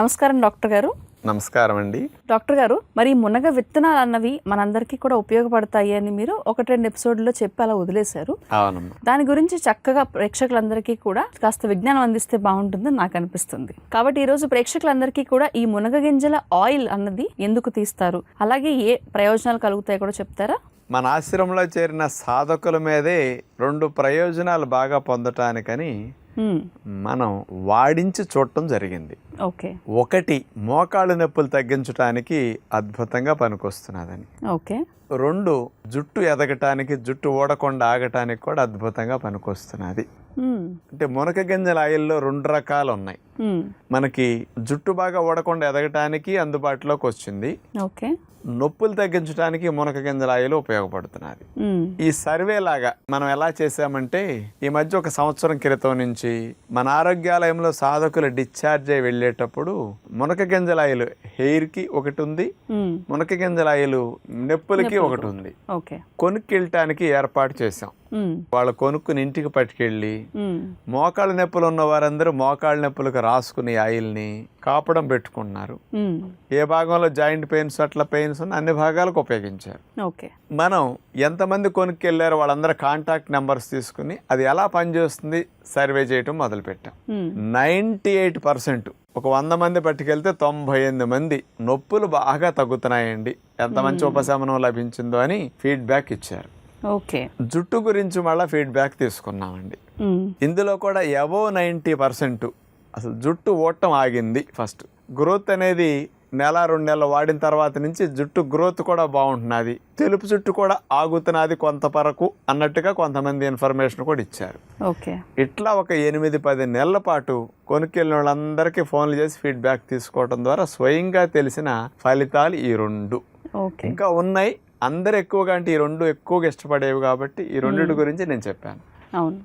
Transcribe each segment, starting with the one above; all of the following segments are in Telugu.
నమస్కారం డాక్టర్ గారు. నమస్కారం అండి. డాక్టర్ గారు మరి మునగ విత్తనాలు అన్నవి మనందరికీ కూడా ఉపయోగపడతాయి అని మీరు ఒకటి రెండు ఎపిసోడ్లో చెప్పి అలా వదిలేశారు. దాని గురించి చక్కగా ప్రేక్షకులందరికీ కూడా కాస్త విజ్ఞానం అందిస్తే బాగుంటుందని నాకు అనిపిస్తుంది. కాబట్టి ఈరోజు ప్రేక్షకులందరికీ కూడా ఈ మునగ గింజల ఆయిల్ అన్నది ఎందుకు తీస్తారు? అలాగే ఏ ప్రయోజనాలు కలుగుతాయో కూడా చెప్తారా? మన ఆశ్రమంలో చేరిన సాధకుల మీదే రెండు ప్రయోజనాలు బాగా పొందటానికని మనం వాడించి చూడటం జరిగింది. ఓకే. ఒకటి మోకాళ్ళ నొప్పులు తగ్గించడానికి అద్భుతంగా పనికొస్తున్నదని. ఓకే. రెండు జుట్టు ఎదగటానికి జుట్టు ఊడకుండా ఆగటానికి కూడా అద్భుతంగా పనికొస్తున్నది. అంటే మునక గింజల ఆయిల్లో రెండు రకాలు ఉన్నాయి మనకి జుట్టు బాగా ఊడకుండా ఎదగటానికి అందుబాటులోకి వచ్చింది. ఓకే. నొప్పులు తగ్గించడానికి మునక గింజల ఆయిల్ ఉపయోగపడుతున్నది. హ్మ్, ఈ సర్వే లాగా మనం ఎలా చేసామంటే ఈ మధ్య ఒక సంవత్సరం క్రితం నుంచి మన ఆరోగ్యాలయంలో సాధకులు డిశ్చార్జ్ అయి వెళ్ళేటప్పుడు మునక గింజల ఆయిల్ హెయిర్కి ఒకటి ఉంది హ్మ్, మునక గింజల ఆయిల్ నొప్పులకి ఒకటి ఉంది కొనుక్కెళ్ళటానికి ఏర్పాటు చేసాం వాళ్ళ కొనుక్కుని ఇంటికి పట్టుకెళ్ళి మోకాళ్ళ నొప్పులు ఉన్న వారందరూ మోకాళ్ళ నొప్పులకు రాసుకుని ఆయిల్ని కాపడం పెట్టుకున్నారు. హ్మ్, ఏ భాగంలో జాయింట్ పెయిన్స్ అట్లా పెయిన్స్ అన్ని భాగాలకు ఉపయోగించారు. ఓకే. మనం ఎంతమంది కొనుక్కెళ్ళారో వాళ్ళందరూ కాంటాక్ట్ నెంబర్స్ తీసుకుని అది ఎలా పనిచేస్తుంది సర్వే చేయటం మొదలుపెట్టాం. నైంటీ ఎయిట్ పర్సెంట్ ఒక వంద మంది పట్టుకెళ్తే తొంభై ఎనిమిది మంది నొప్పులు బాగా తగ్గుతున్నాయండి. ఎంత మంచి ఉపశమనం లభించిందో అని ఫీడ్బ్యాక్ ఇచ్చారు. ఓకే. జుట్టు గురించి మళ్ళీ ఫీడ్బ్యాక్ తీసుకున్నామండి. ఇందులో కూడా ఎబో నైంటీ పర్సెంట్ అసలు జుట్టు ఓటం ఆగింది ఫస్ట్. గ్రోత్ అనేది నెల రెండు నెలలు వాడిన తర్వాత నుంచి జుట్టు గ్రోత్ కూడా బాగుంటున్నది. తెలుపు జుట్టు కూడా ఆగుతున్నది కొంత వరకు అన్నట్టుగా కొంతమంది ఇన్ఫర్మేషన్ కూడా ఇచ్చారు. ఓకే. ఇట్లా ఒక ఎనిమిది పది నెలల పాటు కొనుక్కెళ్ళిన వాళ్ళందరికీ ఫోన్లు చేసి ఫీడ్బ్యాక్ తీసుకోవడం ద్వారా స్వయంగా తెలిసిన ఫలితాలు ఈ రెండు. ఓకే. ఇంకా ఉన్నాయి. అందరు ఎక్కువగా అంటే ఈ రెండు ఎక్కువగా ఇష్టపడేవి కాబట్టి ఈ రెండింటి గురించి నేను చెప్పాను.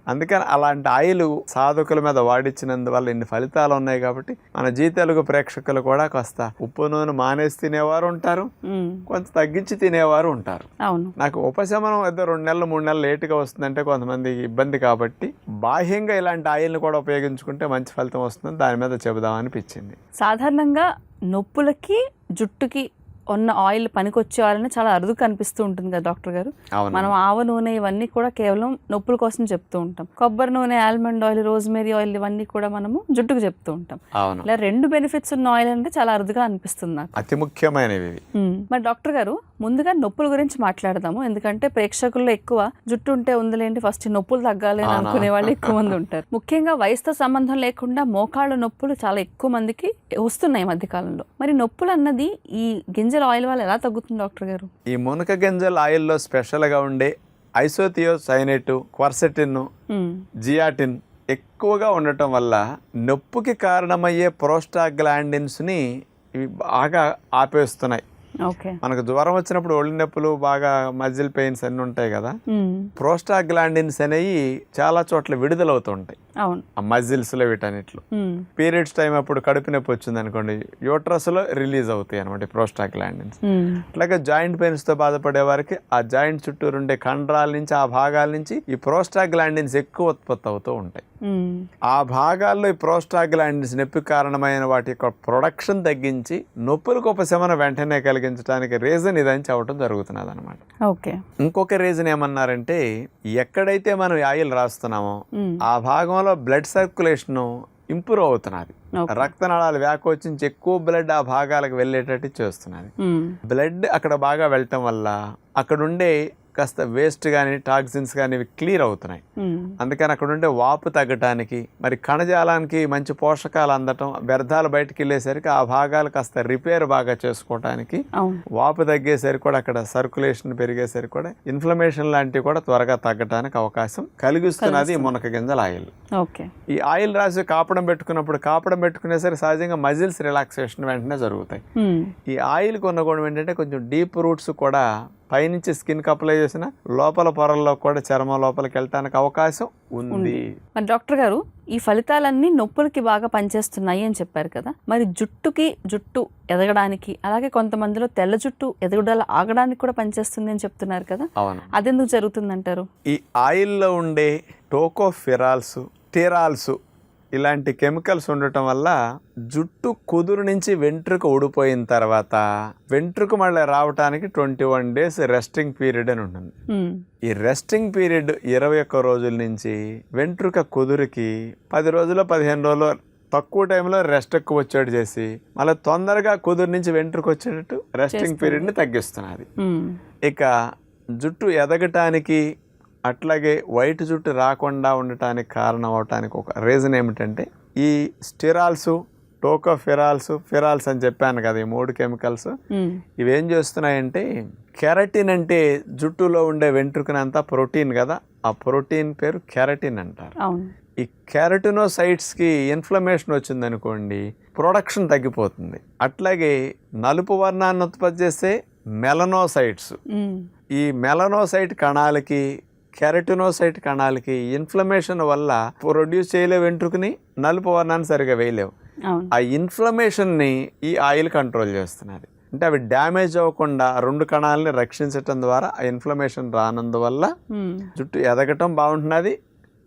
అందుకని అలాంటి ఆయిల్ సాధకుల మీద వాడిచ్చినందువల్ల ఇన్ని ఫలితాలు ఉన్నాయి కాబట్టి మన జీ తెలుగు ప్రేక్షకులు కూడా కాస్త ఉప్పు నూనె మానేసి తినేవారు ఉంటారు కొంచెం తగ్గించి తినేవారు ఉంటారు. అవును. నాకు ఉపశమనం ఏదో రెండు నెలలు మూడు నెలలు లేటుగా వస్తుందంటే కొంతమందికి ఇబ్బంది కాబట్టి బాహ్యంగా ఇలాంటి ఆయిల్ని కూడా ఉపయోగించుకుంటే మంచి ఫలితం వస్తుంది దాని మీద చెబుదాం అనిపించింది సాధారణంగా నొప్పులకి జుట్టుకి ఉన్న ఆయిల్ పనికొచ్చే వాళ్ళని చాలా అరుదు కనిపిస్తూ ఉంటుంది కదా డాక్టర్ గారు? మనం ఆవ నూనె ఇవన్నీ కూడా కేవలం నొప్పుల కోసం చెప్తూ ఉంటాం. కొబ్బరి నూనె ఆల్మండ్ ఆయిల్ రోజ్మేరీ ఆయిల్ ఇవన్నీ కూడా మనము జుట్టుకు చెప్తూ ఉంటాం. ఇలా రెండు బెనిఫిట్స్ ఉన్న ఆయిల్ అంటే చాలా అరుదుగా అనిపిస్తుంది నాకు. అతి ముఖ్యమైనవి. మరి డాక్టర్ గారు ముందుగా నొప్పుల గురించి మాట్లాడదాము. ఎందుకంటే ప్రేక్షకుల్లో ఎక్కువ జుట్టు ఉంటే ఉందిలేంటి ఫస్ట్ నొప్పులు తగ్గాలి అని? అనుకునే వాళ్ళు ఎక్కువ మంది ఉంటారు. ముఖ్యంగా వయసుతో సంబంధం లేకుండా మోకాళ్ళ నొప్పులు చాలా ఎక్కువ మందికి వస్తున్నాయి ఈ మధ్య కాలంలో మరి నొప్పులు అన్నది ఈ గింజల ఆయిల్ వల్ల ఎలా తగ్గుతుంది డాక్టర్ గారు ఈ మునక గింజల ఆయిల్లో స్పెషల్గా ఉండే ఐసోథియోసైనేట్ క్వర్సెటిన్ మ్మ్. జియాటిన్ ఎక్కువగా ఉండటం వల్ల నొప్పికి కారణమయ్యే ప్రోస్టాగ్లాండిన్స్ని ఇవి బాగా ఆపేస్తున్నాయి మనకు జ్వరం వచ్చినప్పుడు ఒళ్ళు నొప్పులు బాగా మజిల్ పెయిన్స్ అన్నీ ఉంటాయి కదా. ప్రోస్టాగ్లాండిన్స్ అనేవి చాలా చోట్ల విడుదలవుతుంటాయి ఆ మజిల్స్లో వీటన్నిటిలో. పీరియడ్స్ టైం అప్పుడు కడుపు నొప్పి వచ్చింది అనుకోండి యూట్రస్లో రిలీజ్ అవుతాయి అనమాట ప్రోస్టాగ్లాండిన్స్. అట్లాగే జాయింట్ పెయిన్స్తో బాధపడే వారికి ఆ జాయింట్ చుట్టూరు ఉండే కండరాల నుంచి ఆ భాగాల నుంచి ఈ ప్రోస్టాగ్లాండిన్స్ ఎక్కువ ఉత్పత్తి అవుతూ ఉంటాయి. ఆ భాగాల్లో ఈ ప్రోస్టాగ్లాండిన్స్ నొప్పి కారణమైన వాటి యొక్క ప్రొడక్షన్ తగ్గించి నొప్పులకు ఉపశమనం వెంటనే కలిగించడానికి రీజన్ ఇదని చెప్పడం జరుగుతున్నది అనమాట ఓకే ఇంకొక రీజన్ ఏమన్నారంటే ఎక్కడైతే మనం ఆయిల్ రాస్తున్నామో. ఆ భాగంలో బ్లడ్ సర్క్యులేషన్ ఇంప్రూవ్ అవుతున్నది. రక్తనాళాలు వ్యాకోచించి ఎక్కువ బ్లడ్ ఆ భాగాలకు వెళ్ళేటట్టు చేస్తున్నది. బ్లడ్ అక్కడ బాగా వెళ్ళటం వల్ల అక్కడ ఉండే కాస్త వేస్ట్ కానీ టాక్సిన్స్ కానీ ఇవి క్లియర్ అవుతున్నాయి. అందుకని అక్కడ ఉండే వాపు తగ్గటానికి మరి కణజాలానికి మంచి పోషకాలు అందటం వ్యర్థాలు బయటికి వెళ్ళేసరికి ఆ భాగాలు కాస్త రిపేర్ బాగా చేసుకోవటానికి వాపు తగ్గేసరికి కూడా అక్కడ సర్క్యులేషన్ పెరిగేసరికి కూడా ఇన్ఫ్లమేషన్ లాంటివి కూడా త్వరగా తగ్గటానికి అవకాశం కలిగిస్తున్నది మునక గింజల ఆయిల్. ఓకే. ఈ ఆయిల్ రాసి కాపడం పెట్టుకున్నప్పుడు కాపడం పెట్టుకునేసరికి సహజంగా మజిల్స్ రిలాక్సేషన్ వెంటనే జరుగుతాయి. ఈ ఆయిల్ కొన్న గుణం ఏంటంటే కొంచెం డీప్ రూట్స్ కూడా పైనుంచి స్కిన్కి అప్లై చేసిన లోపల పొరల్లో కూడా చర్మం లోపలికి వెళ్ళటానికి అవకాశం ఉంది. మరి డాక్టర్ గారు ఈ ఫలితాలన్నీ నొప్పులకి బాగా పనిచేస్తున్నాయి అని చెప్పారు కదా. మరి జుట్టుకి జుట్టు ఎదగడానికి అలాగే కొంతమందిలో తెల్ల జుట్టు ఎదగడాల ఆగడానికి కూడా పనిచేస్తుంది అని చెప్తున్నారు కదా. అవును. అదెందుకు జరుగుతుందంటారు? ఈ ఆయిల్లో ఉండే టోకోఫిరాల్స్ టిరాల్స్ ఇలాంటి కెమికల్స్ ఉండటం వల్ల జుట్టు కుదురు నుంచి వెంట్రుక ఊడిపోయిన తర్వాత వెంట్రుక మళ్ళీ రావటానికి twenty one days resting period అని ఉంటుంది. ఈ రెస్టింగ్ పీరియడ్ ఇరవై ఒక్క రోజుల నుంచి వెంట్రుక కుదురుకి పది రోజులు పదిహేను రోజులు తక్కువ టైంలో రెస్ట్ ఎక్కువ వచ్చేట్టు చేసి మళ్ళీ తొందరగా కుదురు నుంచి వెంట్రుక వచ్చేటట్టు రెస్టింగ్ పీరియడ్ని తగ్గిస్తున్నది. ఇక జుట్టు ఎదగటానికి అట్లాగే వైట్ జుట్టు రాకుండా ఉండటానికి కారణం అవటానికి ఒక రీజన్ ఏమిటంటే ఈ స్టిరాల్స్ టోకోఫిరాల్స్ ఫిరాల్స్ అని చెప్పాను కదా ఈ మూడు కెమికల్స్ ఇవి ఏం చేస్తున్నాయంటే కెరటిన్ అంటే జుట్టులో ఉండే వెంట్రుకనంతా ప్రోటీన్ కదా ఆ ప్రోటీన్ పేరు కెరటిన్ అంటారు. ఈ కెరటినోసైట్స్కి ఇన్ఫ్లమేషన్ వచ్చిందనుకోండి ప్రొడక్షన్ తగ్గిపోతుంది. అట్లాగే నలుపు వర్ణాన్ని ఉత్పత్తి చేసే మెలనోసైట్స్. ఈ మెలనోసైట్ కణాలకి కెరటినోసైట్ కణాలకి ఇన్ఫ్లమేషన్ వల్ల ప్రొడ్యూస్ చేయలే వెంట్రుకని నలుపు వర్ణాన్ని సరిగా వేయలేవు. ఆ ఇన్ఫ్లమేషన్ని ఈ ఆయిల్ కంట్రోల్ చేస్తున్నది. అంటే అవి డ్యామేజ్ అవ్వకుండా రెండు కణాలని రక్షించటం ద్వారా ఆ ఇన్ఫ్లమేషన్ రానందువల్ల జుట్టు ఎదగటం బాగుంటున్నది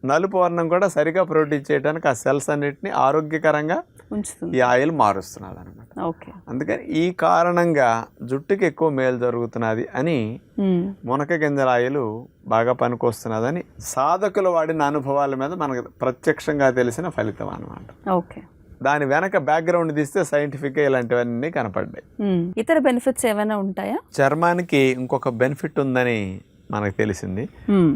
నలుపు వర్ణం కూడా సరిగా ప్రొడ్యూస్ చేయడానికి ఆ సెల్స్ అన్నిటిని ఆరోగ్యకరంగా ఉంచుతుంది. ఈ ఆయిల్ మారుస్తున్నది అనమాట ఓకే. అందుకని ఈ కారణంగా జుట్టుకి ఎక్కువ మేలు జరుగుతున్నది అని మునక గింజల ఆయిల్ బాగా పనికొస్తున్నదని సాధకులు వాడిన అనుభవాల మీద మనకు ప్రత్యక్షంగా తెలిసిన ఫలితం అన్నమాట. ఓకే. దాని వెనక బ్యాక్గ్రౌండ్ తీస్తే సైంటిఫిక్గా ఇలాంటివన్నీ కనపడ్డాయి. ఇతర బెనిఫిట్స్ ఏమైనా ఉంటాయా? చర్మానికి ఇంకొక బెనిఫిట్ ఉందని మనకు తెలిసింది.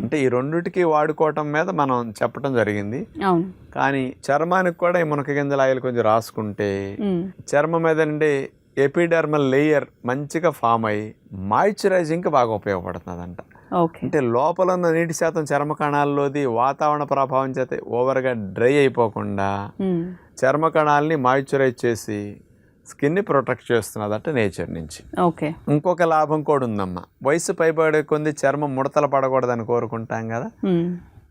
అంటే ఈ రెండిటికి వాడుకోవటం మీద మనం చెప్పడం జరిగింది. కానీ చర్మానికి కూడా ఈ మునక గింజల ఆయిల్ కొంచెం రాసుకుంటే చర్మం మీద నుండి ఎపిడర్మల్ లేయర్ మంచిగా ఫామ్ అయ్యి మాయిశ్చరైజింగ్కి బాగా ఉపయోగపడుతుందంట. అంటే లోపల ఉన్న నీటి శాతం చర్మ కణాల్లోది వాతావరణ ప్రభావం చేత ఓవర్గా డ్రై అయిపోకుండా చర్మ కణాలని మాయిశ్చరైజ్ చేసి స్కిన్ని ప్రొటెక్ట్ చేస్తున్నదట నేచర్ నుంచి. ఓకే. ఇంకొక లాభం కూడా ఉందమ్మా. వయసు పైబడే కొంది చర్మం ముడతలు పడకూడదని కోరుకుంటాం కదా.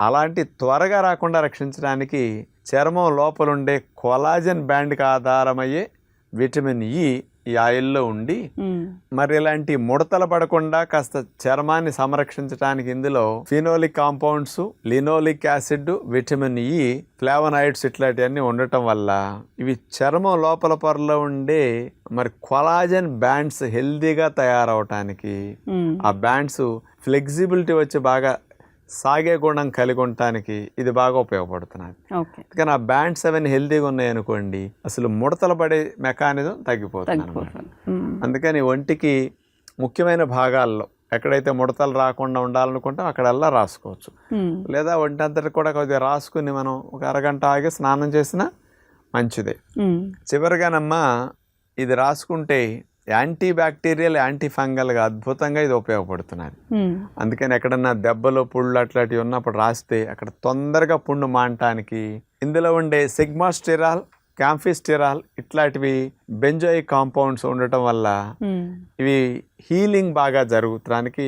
అలాంటి త్వరగా రాకుండా రక్షించడానికి చర్మం లోపలుండే కొలాజన్ బ్యాండ్కి ఆధారమయ్యే విటమిన్ ఇ ఈ ఆయిల్లో ఉండి మరి ఇలాంటి ముడతలు పడకుండా కాస్త చర్మాన్ని సంరక్షించడానికి ఇందులో phenolic compounds linoleic acid vitamin E flavonoids ఇట్లాంటివన్నీ ఉండటం వల్ల ఇవి చర్మం లోపల పొరలో ఉండే మరి కొలాజన్ బ్యాండ్స్ హెల్దీగా తయారవటానికి ఆ బ్యాండ్స్ ఫ్లెక్సిబిలిటీ వచ్చి బాగా సాగే గుణం కలిగి ఉండటానికి ఇది బాగా ఉపయోగపడుతున్నది కానీ ఆ బ్యాండ్స్ అవన్నీ హెల్తీగా ఉన్నాయి అనుకోండి అసలు ముడతలు పడే మెకానిజం తగ్గిపోతుంది. అందుకని ఒంటికి ముఖ్యమైన భాగాల్లో ఎక్కడైతే ముడతలు రాకుండా ఉండాలనుకుంటే అక్కడల్లా రాసుకోవచ్చు. లేదా ఒంటి అంతటి కూడా కొద్దిగా రాసుకుని మనం ఒక అరగంట ఆగి స్నానం చేసినా మంచిదే. చివరిగానమ్మా ఇది రాసుకుంటే యాంటీ బ్యాక్టీరియల్ యాంటీ ఫంగల్గా అద్భుతంగా ఇది ఉపయోగపడుతున్నది అందుకని ఎక్కడన్నా దెబ్బలు పుళ్ళు అట్లాంటివి ఉన్నప్పుడు రాస్తే అక్కడ తొందరగా పుండు మానటానికి ఇందులో ఉండే సిగ్మాస్టిరాల్ క్యాంఫిస్టిరాల్ ఇట్లాంటివి బెంజోయిక్ కాంపౌండ్స్ ఉండటం వల్ల ఇవి హీలింగ్ బాగా జరుగుతానికి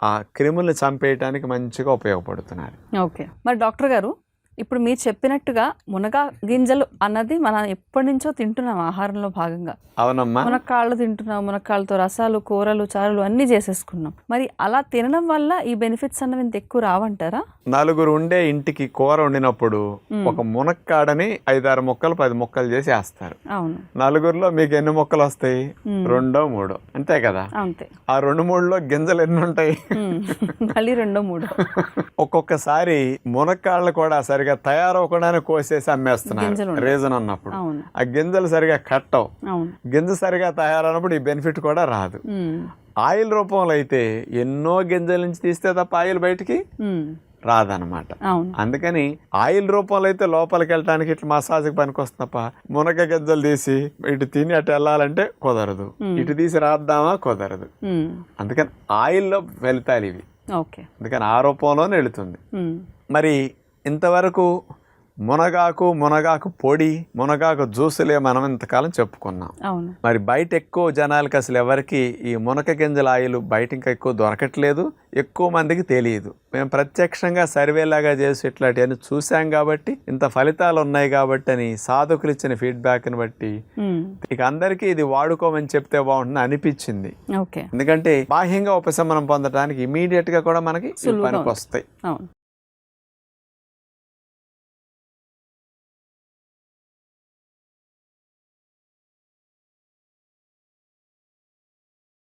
ఆ క్రిములను చంపేయటానికి మంచిగా ఉపయోగపడుతున్నారు ఓకే. మరి డాక్టర్ గారు ఇప్పుడు మీరు చెప్పినట్టుగా మునగ గింజలు అన్నది మనం ఎప్పటి నుంచో తింటున్నాం ఆహారంలో భాగంగా. అవునమ్మా. మునక్కాళ్ళు తింటున్నాం మునక్కాళ్ళతో రసాలు కూరలు చారులు అన్నీ చేసేసుకున్నాం. మరి అలా తినడం వల్ల ఈ బెనిఫిట్స్ అన్నవి ఇంత ఎక్కువ రావంటారా? నలుగురు ఉండే ఇంటికి కూర వండినప్పుడు ఒక మునక్కాడని ఐదారు ముక్కలు పది ముక్కలు చేసి వేస్తారు. అవును. నలుగురిలో మీకు ఎన్ని ముక్కలు వస్తాయి. రెండో మూడో. అంతే కదా? అంతే. ఆ రెండు మూడులో గింజలు ఎన్ని ఉంటాయి? మళ్ళీ రెండో మూడో. ఒక్కొక్కసారి మునక్కాళ్ళు కూడా సరిగా తయారవకుండానే కోసేసి అమ్మేస్తున్నారు. రీజన్ ఉన్నప్పుడు అవును. ఆ గింజలు సరిగా కట్టవు. గింజ సరిగా తయారైనప్పుడు ఈ బెనిఫిట్ కూడా రాదు. ఆయిల్ రూపంలో అయితే ఎన్నో గింజల నుంచి తీస్తే తప్ప ఆయిల్ బయటికి రాదనమాట అందుకని ఆయిల్ రూపంలో అయితే లోపలికి వెళ్ళడానికి ఇట్లా మసాజ్కి పనికి వస్తుంది తప్ప మునగ గింజలు తీసి ఇటు తిని అటు వెళ్ళాలంటే కుదరదు. ఇటు తీసి రాద్దామా? కుదరదు. అందుకని ఆయిల్లో వెళ్తాయి ఇవి. అందుకని ఆ రూపంలోనే వెళుతుంది. మరి ఇంతవరకు మునగాకు మునగాకు పొడి మునగాకు జ్యూసులే మనం ఇంతకాలం చెప్పుకున్నాం. అవును. మరి బయట ఎక్కువ జనాలకి అసలు ఎవరికి ఈ మునక గింజల ఆయిల్ బయట ఇంకా ఎక్కువ దొరకట్లేదు ఎక్కువ మందికి తెలియదు. మేము ప్రత్యక్షంగా సర్వేలాగా చేసి ఇట్లాంటివన్నీ చూసాం కాబట్టి ఇంత ఫలితాలు ఉన్నాయి కాబట్టి అని సాధకులు ఇచ్చిన ఫీడ్బ్యాక్ని బట్టి ఇక అందరికీ ఇది వాడుకోమని చెప్తే బాగుంటుంది అనిపించింది. ఓకే. ఎందుకంటే బాహ్యంగా ఉపశమనం పొందడానికి ఇమీడియట్గా కూడా మనకి పనికి వస్తాయి